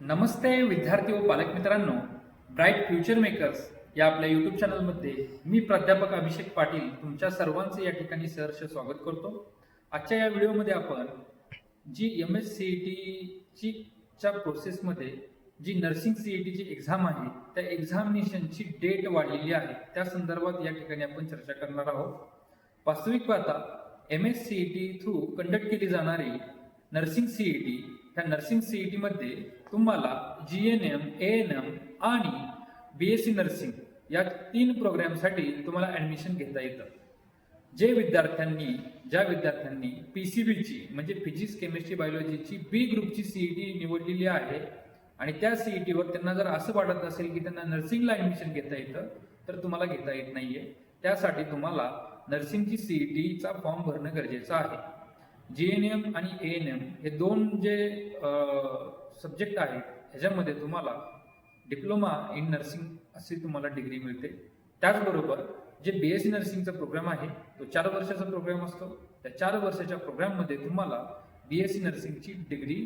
नमस्ते विद्यार्थी व पालक मित्रांनो ब्राईट फ्युचर मेकर्स या आपल्या यूट्यूब चॅनलमध्ये मी प्राध्यापक अभिषेक पाटील तुमच्या सर्वांचं या ठिकाणी सहर्ष स्वागत करतो. आजच्या या व्हिडिओमध्ये आपण जी एम एस सी ई टीची च्या प्रोसेसमध्ये जी नर्सिंग सी ई टीची एक्झाम आहे त्या एक्झामिनेशनची डेट वाढलेली आहे त्या संदर्भात या ठिकाणी आपण चर्चा करणार आहोत. वास्तविक पाहता M S C E T through conduct केली जाणारी नर्सिंग सी ई टी ह्या नर्सिंग सी ई टीमध्ये तुम्हाला G N M A N M आणि बी एस सी नर्सिंग या तीन प्रोग्रामसाठी तुम्हाला ॲडमिशन घेता येतं. जे विद्यार्थ्यांनी ज्या विद्यार्थ्यांनी पी सी बीची म्हणजे फिजिक्स केमिस्ट्री बायोलॉजीची बी ग्रुपची सी ई टी निवडलेली आहे आणि त्या सी ई टीवर त्यांना जर असं वाटत असेल की त्यांना नर्सिंगला ॲडमिशन घेता येतं तर तुम्हाला घेता येत नाहीये. त्यासाठी तुम्हाला नर्सिंगची सी ई टीचा फॉर्म भरणं गरजेचं आहे. जी एन एम आणि ए एन एम हे दोन जे सब्जेक्ट आहेत ह्याच्यामध्ये तुम्हाला डिप्लोमा इन नर्सिंग अशी तुम्हाला डिग्री मिळते. त्याचबरोबर जे बी एस सी नर्सिंगचा प्रोग्राम आहे तो चार वर्षाचा प्रोग्राम असतो. त्या चार वर्षाच्या प्रोग्राममध्ये तुम्हाला बी एस सी नर्सिंगची डिग्री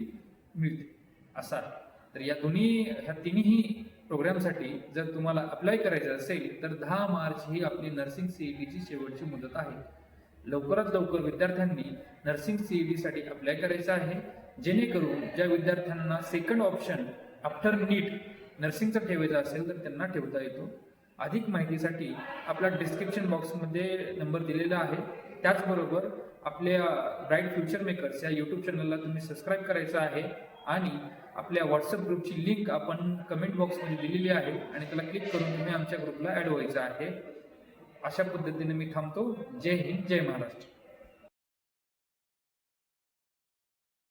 मिळते. असा आहे. तर या दोन्ही ह्या तिन्ही प्रोग्रामसाठी जर तुम्हाला अप्लाय करायचं असेल तर दहा मार्च ही आपली नर्सिंग सी ई शेवटची मुदत आहे. लवकरात लवकर विद्यार्थ्यांनी नर्सिंग सी ई टीसाठी अप्लाय करायचं आहे. जेणेकरून ज्या विद्यार्थ्यांना सेकंड ऑप्शन आफ्टर नीट नर्सिंगचं ठेवायचं असेल तर त्यांना ठेवता येतो. अधिक माहितीसाठी आपला डिस्क्रिप्शन बॉक्समध्ये नंबर दिलेला आहे. त्याचबरोबर आपल्या ब्राईट फ्युचर मेकर्स या यूट्यूब चॅनलला तुम्ही सबस्क्राईब करायचं आहे आणि आपल्या व्हॉट्सअप ग्रुपची लिंक आपण कमेंट बॉक्समध्ये दिलेली आहे आणि त्याला क्लिक करून तुम्ही आमच्या ग्रुपला ॲड व्हायचं आहे. अशा पद्धतीने मी थांबतो. जय हिंद जय महाराष्ट्र.